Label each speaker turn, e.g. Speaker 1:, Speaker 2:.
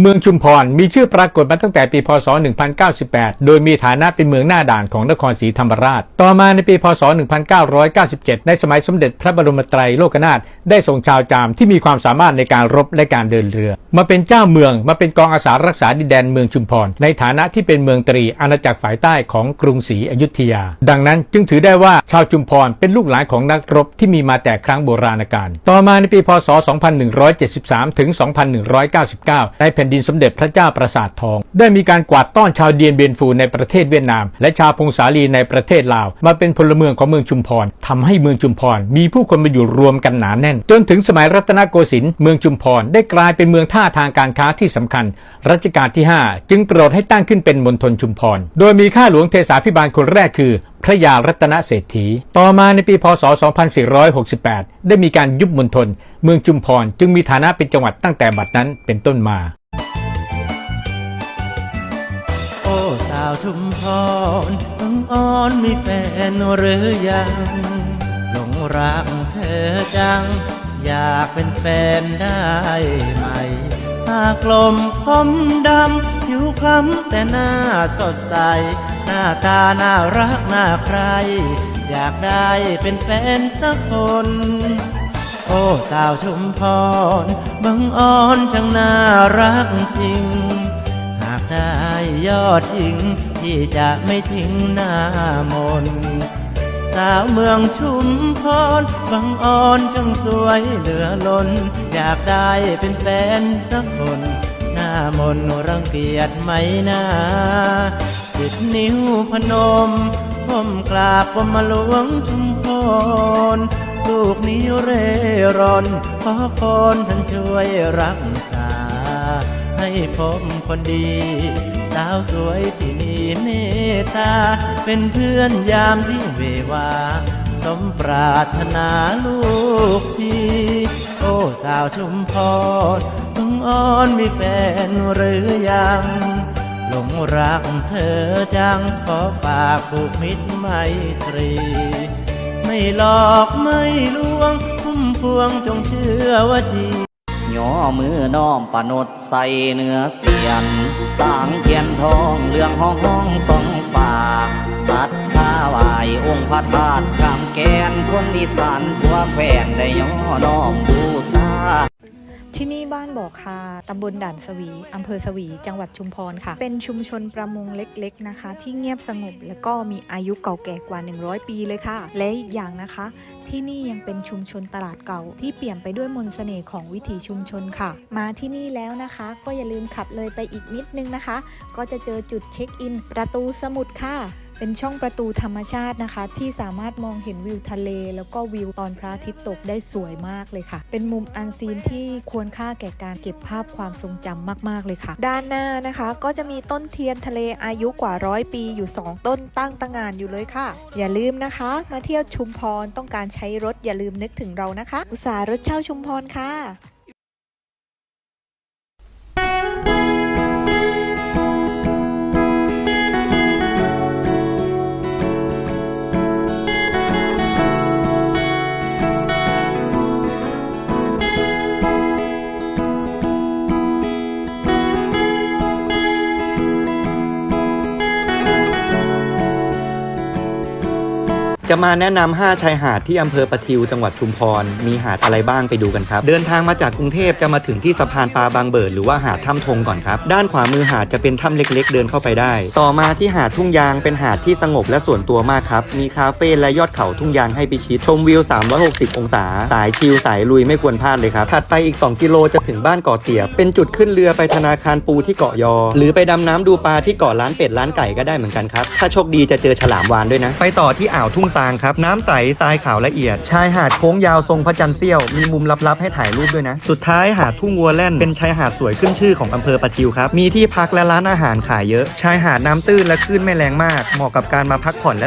Speaker 1: เมืองชุมพรมีชื่อปรากฏมาตั้งแต่ปี พศ 1098 โดยมีฐานะเป็นเมืองหน้าด่านของนครศรีธรรมราช ต่อมาในปี พศ 1997 ในสมัยสมเด็จพระบรมไตรโลกนาถได้ส่งชาวจามที่มีความสามารถในการรบและการเดินเรือ มาเป็นเจ้าเมืองมาเป็นกองอาสารักษาดินแดนเมืองชุมพร ในฐานะที่เป็นเมืองตรีอาณาจักรฝ่ายใต้ของกรุงศรีอยุธยา ดังนั้นจึงถือได้ว่าชาวชุมพรเป็นลูกหลานของนักรบที่มีมาแต่ครั้งโบราณกาลต่อมาในปี พศ 2173 ถึง 2199 ในแผ่นดินสมเด็จพระเจ้าประสาททอง ได้มีการกวาดต้อนชาวเดียนเบียนฟูในประเทศเวียดนาม และชาวพงศาลีในประเทศลาว มาเป็นพลเมืองของเมืองชุมพรทำให้เมืองชุมพรมีผู้คนมาอยู่รวมกันหนาแน่น จนถึงสมัยรัตนโกสินทร์เมืองชุมพรได้กลายเป็นเมืองท่าทางการค้าที่สำคัญ รัชกาลที่ 5 จึงโปรดให้ตั้งขึ้นเป็นมณฑลชุมพร โดยมีข้าหลวงเทสาพิบาลคนแรกคือพระยารัตนเศรษฐี ต่อมาในปีพศ 2468 ได้มีการยุบมณฑล เมืองชุมพรจึงมีฐานะเป็นจังหวัดตั้งแต่บัดนั้นเป็นต้นมา
Speaker 2: อ้สาวชุมพรบังอ่อนมีแฟนหรือยัง หลงรักเธอจัง อยากเป็นแฟนได้ไหมตากลมคมดำผิวคล้ำแต่หน้าสดใส หน้าตาน่ารักน่าใคร อยากได้เป็นแฟนสักคนโอ้สาวชุมพรบังอ่อนจังน่ารักจริง หากได้ยอดหญิงที่จะไม่ทิ้งหน้ามน สาวเมืองชุมพรบังอ่อนจังสวยเหลือล้น อยากได้เป็นแฟนสักคน หน้ามนรังเกียจไหมนาสิบนิ้วพนมผมกราบผมมาหลวงชุมพรลูกนี้เร่ร่อนขอพรท่านช่วยรักษา ผมคนดี สาวสวยที่มีเมตตา เป็นเพื่อนยามที่เววา สมปรารถนาลูกพี่ โอ้สาวชุมพรบังอ่อนมีแฟนหรือยัง หลงรักเธอจังขอฝากผูกมิตรไมตรี ไม่หลอกไม่ลวงพุ่มพวงจงเชื่อว่าจริง
Speaker 3: ย่อมือน้อมปนดใส่เนื้อเสียนต่างเทียนทองเรื่องห้องห้องสองฝ่าสัตว์ข้าวายองค์พระธาตุคำแกนคนอีสานทั่วแผ่นได้ย่อน้อมดูซา
Speaker 4: ที่นี่บ้านบ่อคาตำบลด่านสวีอำเภอสวี จังหวัดชุมพรค่ะ เป็นชุมชนประมงเล็กๆนะคะ ที่เงียบสงบและก็มีอายุเก่าแก่กว่า 100 ปีเลยค่ะ และอีกอย่างนะคะ ที่นี่ยังเป็นชุมชนตลาดเก่า ที่เปลี่ยนไปด้วยมนต์เสน่ห์ของวิถีชุมชนค่ะ มาที่นี่แล้วนะคะ ก็อย่าลืมขับเลยไปอีกนิดนึงนะคะ ก็จะเจอจุดเช็คอิน ประตูสมุทรค่ะ เป็นช่องประตูธรรมชาตินะคะ ที่สามารถมองเห็นวิวทะเล แล้วก็วิวตอนพระอาทิตย์ตกได้สวยมากเลยค่ะ เป็นมุมอันซีนที่ควรค่าแก่การเก็บภาพความทรงจำมาก ๆ เลยค่ะ ด้านหน้านะคะก็จะมีต้นเทียนทะเลอายุกว่าร้อยปีอยู่ 2 ต้นตั้งตางานอยู่เลยค่ะ อย่าลืมนะคะ มาเที่ยวชุมพรต้องการใช้รถอย่าลืมนึกถึงเรานะคะ อุตสาหรถเช่าชุมพรค่ะ
Speaker 5: จะมาแนะนำ5ชายหาดที่อำเภอประทิวจังหวัดชุมพร มีหาดอะไรบ้างไปดูกันครับ เดินทางมาจากกรุงเทพจะมาถึงที่สะพานปลาบางเบิดหรือว่าหาดถ้ำทงก่อนครับ ด้านขวามือหาดจะเป็นถ้ำเล็ก ๆ เดินเข้าไปได้ ต่อมาที่หาดทุ่งยางเป็นหาดที่สงบและส่วนตัวมากครับ มีคาเฟ่และยอดเขาทุ่งยางให้ไปชิดชมวิว 360 องศา สายชิลสายลุยไม่ควรพลาดเลยครับ ถัดไปอีก 2 กิโลจะถึงบ้านเกาะเตียบ เป็นจุดขึ้นเรือไปธนาคารปูที่เกาะยอ หรือไปดำน้ำดูปลาที่เกาะร้านเป็ดร้านไก่ก็ได้เหมือนกันครับ ถ้าโชคดีจะเจอฉลามวานด้วยนะ ไปต่อที่อ่าวทุ่งซางครับ น้ำใสทรายขาวละเอียด ชายหาดโค้งยาวทรงพระจันทร์เสี้ยว มีมุมลับๆให้ถ่ายรูปด้วยนะ สุดท้ายหาดทุ่งวัวแล่น เป็นชายหาดสวยขึ้นชื่อของอำเภอปะจิวครับ มีที่พักและร้านอาหารขายเยอะ ชายหาดน้ำตื้นและคลื่นไม่แรงมาก เหมาะกับการมาพักผ่อนและ